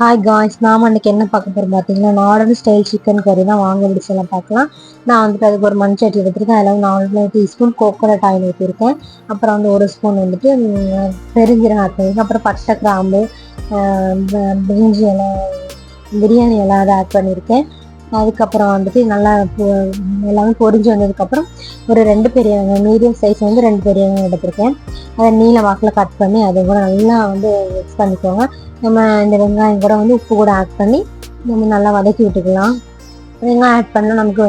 Hi guys நாம் அன்றைக்கி என்ன பார்க்க போகிறோம் பார்த்தீங்கன்னா நார்டன் ஸ்டைல் சிக்கன் கறி தான் வாங்க முடிச்செல்லாம் பார்க்கலாம். நான் வந்துட்டு அதுக்கு ஒரு மண் சட்டி எடுத்துருக்கேன். அதில் நாலு டீஸ்பூன் கோகோனட் ஆயில் ஊற்றிருக்கேன் அப்புறம் வந்து ஒரு ஸ்பூன் வந்துட்டு பெருஞ்சீரகம் ஆட் பண்ணியிருக்கேன். அப்புறம் பட்டை கிராம்பு பிரிஞ்சி இலை பிரியாணி இலை அதை ஆட் பண்ணியிருக்கேன். அதுக்கப்புறம் வந்துட்டு நல்லா எல்லாமே பொரிஞ்சு வந்ததுக்கப்புறம் ஒரு ரெண்டு பெரிய மீடியம் சைஸ் வந்து ரெண்டு பெரிய எடுத்திருக்கேன். அதை நீல வாக்கில் கட் பண்ணி அதை கூட நல்லா வந்து மிக்ஸ் பண்ணிக்கோங்க. நம்ம இந்த வெங்காயம் கூட வந்து உப்பு கூட ஆட் பண்ணி நம்ம நல்லா வதக்கி விட்டுக்கலாம். வெங்காயம் ஆட் பண்ணால் நமக்கு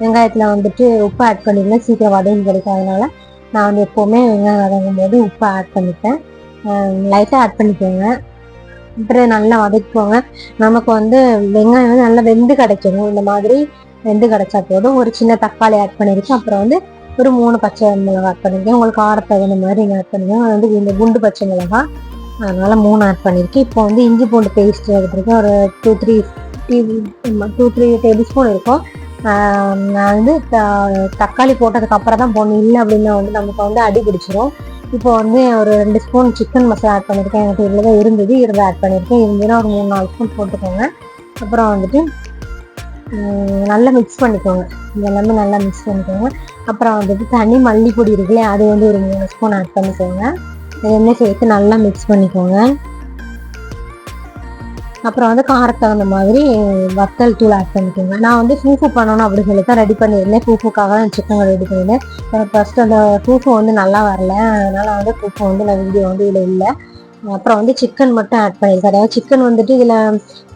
வெங்காயத்தில் வந்துட்டு உப்பு ஆட் பண்ணிக்கலாம் சீக்கிரம் வதங்கி கிடைக்கும் அதனால நான் வந்து எப்போவுமே வெங்காயம் வதங்கும் போது உப்பு ஆட் பண்ணிப்பேன். லைட்டாக ஆட் பண்ணிக்கோங்க. அப்புறம் நல்லா வதக்கிக்கோங்க நமக்கு வந்து வெங்காயம் வந்து நல்லா வெந்து கிடைக்கணும். இந்த மாதிரி வெந்து கிடைச்சா போதும். ஒரு சின்ன தக்காளி ஆட் பண்ணியிருக்கேன் அப்புறம் வந்து ஒரு மூணு பச்சை மிளகாய் ஆட் பண்ணியிருக்கேன் உங்களுக்கு காரத்தை தகுந்த மாதிரி நீங்கள் ஆட் பண்ணிக்கோங்க. வந்து இந்த குண்டு பச்சை மிளகாய். அதனால மூணு ஆட் பண்ணியிருக்கேன் இப்போ வந்து இஞ்சி பூண்டு பேஸ்ட் எடுத்துருக்கேன். ஒரு two three two three tablespoon இருக்கும். ஆஹ் நான் வந்து த- தக்காளி போட்டதுக்கு அப்புறம் தான் போடணும். இல்லை அப்படின்னா வந்து நமக்கு வந்து அடி பிடிச்சிரும். இப்போ வந்து ஒரு ரெண்டு ஸ்பூன் சிக்கன் மசாலா ஆட் பண்ணியிருக்கேன் எனக்கு இவ்வளோ தான் இருந்தது. இருபது ஆட் பண்ணியிருக்கேன் இருந்ததுன்னா ஒரு மூணு நாலு ஸ்பூன் போட்டுக்கோங்க. அப்புறம் வந்துட்டு நல்லா மிக்ஸ் பண்ணிக்கோங்க. இதெல்லாமே நல்லா மிக்ஸ் பண்ணிக்கோங்க. அப்புறம் வந்துட்டு தனி மல்லிப்பொடி இருக்குல்ல அது வந்து ஒரு மூணு ஸ்பூன் ஆட் பண்ணிக்கோங்க. எல்லாமே சேர்த்து நல்லா மிக்ஸ் பண்ணிக்கோங்க. அப்புறம் வந்து காரத்தை தகுந்த மாதிரி வத்தல் தூள் ஆட் பண்ணிக்கோங்க. நான் வந்து ஃபூஃபு பண்ணணும் அப்படின்னு சொல்லி தான் ரெடி பண்ணியிருந்தேன். ஃபூஃபுக்காக தான் சிக்கன் ரெடி பண்ணியிருந்தேன். ஃபர்ஸ்ட் அந்த ஃபூஃபு வந்து நல்லா வரல. அதனால வந்து ஃபூஃபு வந்து நான் வீடியோ வந்து இதில் இல்லை. அப்புறம் வந்து சிக்கன் மட்டும் ஆட் பண்ணியிருக்கேன். அதாவது சிக்கன் வந்துட்டு இதில்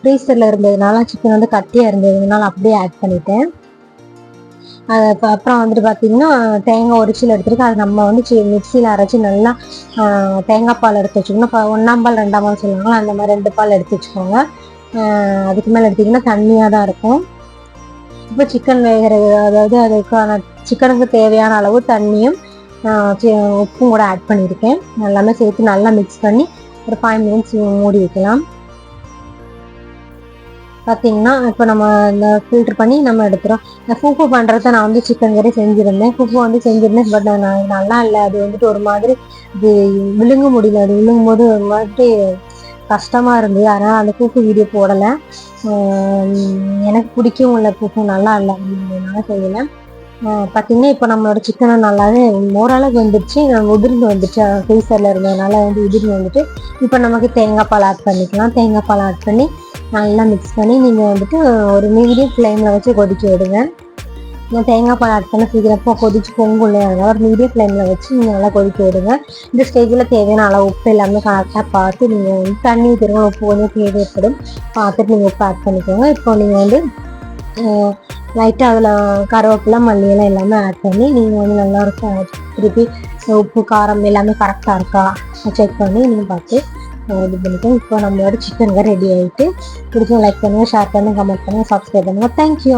ஃப்ரீசரில் இருந்ததுனால சிக்கன் வந்து கட்டியாக இருந்ததுனால அப்படியே ஆட் பண்ணிட்டேன். அது அப்புறம் வந்துட்டு பார்த்தீங்கன்னா தேங்காய் உரிச்சியில் எடுத்துருக்கு. அது நம்ம வந்து மிக்சியில் அரைச்சி நல்லா தேங்காய் பால் எடுத்து வச்சுக்கணும். இப்போ ஒன்றாம் பால் ரெண்டாம் பால் சொல்லுவாங்களா அந்த மாதிரி ரெண்டு பால் எடுத்து வச்சுக்கோங்க. அதுக்கு மேலே எடுத்திங்கன்னா தண்ணியாக தான் இருக்கும். இப்போ சிக்கன் வேகிறது அதாவது அதுக்கான சிக்கனுக்கு தேவையான அளவு தண்ணியும் உப்பும் கூட ஆட் பண்ணியிருக்கேன். எல்லாமே சேர்த்து நல்லா மிக்ஸ் பண்ணி ஒரு ஃபைவ் மினிட்ஸ் மூடி வைக்கலாம். பார்த்தீங்கன்னா இப்போ நம்ம இந்த ஃபில்டர் பண்ணி நம்ம எடுத்துகிறோம் இந்த ஃபூஃபு பண்ணுறத நான் வந்து சிக்கன் கறி செஞ்சுருந்தேன். ஃபூஃபு வந்து செஞ்சுருந்தேன் பட் நான் நல்லா இல்லை. அது வந்துட்டு ஒரு மாதிரி இது விழுங்க முடியல. அது விழுங்கும் போது ஒரு மாதிரி கஷ்டமாக இருந்தது. அதனால் அந்த பூப்பு வீடியோ போடலை. எனக்கு பிடிக்கவும் இல்லை பூப்பு நல்லா இல்லை. அதனால செய்யலை. பார்த்தீங்கன்னா இப்போ நம்மளோட சிக்கனை நல்லாவே ஓரளவுக்கு வந்துடுச்சு உதிர்ந்து வந்துடுச்சு ஃப்ரீசரில் இருந்ததுனால வந்து உதிர்ந்து வந்துட்டு இப்போ நமக்கு தேங்காய் பால் ஆட் பண்ணிக்கலாம். தேங்காய் பால் ஆட் பண்ணி நல்லா மிக்ஸ் பண்ணி நீங்கள் வந்துட்டு ஒரு மீடியம் ஃப்ளேமில் வச்சு கொதிக்க விடுங்க. நான் தேங்காய் பால் ஆட் பண்ண சீக்கிரமாக கொதிச்சு பொங்கும் இல்லையா அதனால ஒரு மீடியம் ஃப்ளேமில் வச்சு நீங்கள் நல்லா கொதிக்க விடுங்க. இந்த ஸ்டேஜில் தேவையான அளவு உப்பு எல்லாமே கரெக்டாக பார்த்து நீங்கள் வந்து தண்ணி திரும்ப உப்பு கொஞ்சம் தேவைப்படும். பார்த்துட்டு நீங்கள் உப்பு ஆட் பண்ணிக்கோங்க. இப்போ நீங்கள் வந்து லைட்டாக அதில் கருவேப்பிலை மல்லியெல்லாம் எல்லாமே ஆட் பண்ணி நீங்கள் வந்து நல்லா இருக்கும். திருப்பி உப்பு காரம் எல்லாமே கரெக்டாக இருக்கா செக் பண்ணி நீங்கள் பார்த்து இது பண்ணிக்கோங்க இப்போ நம்மளோட சிக்கன் ரெடி ஆகிட்டு பிடிச்சவங்க லைக் பண்ணுங்கள் ஷேர் பண்ணுங்கள் கமெண்ட் பண்ணுங்கள் சப்ஸ்கிரைப் பண்ணுங்கள் தேங்க்யூ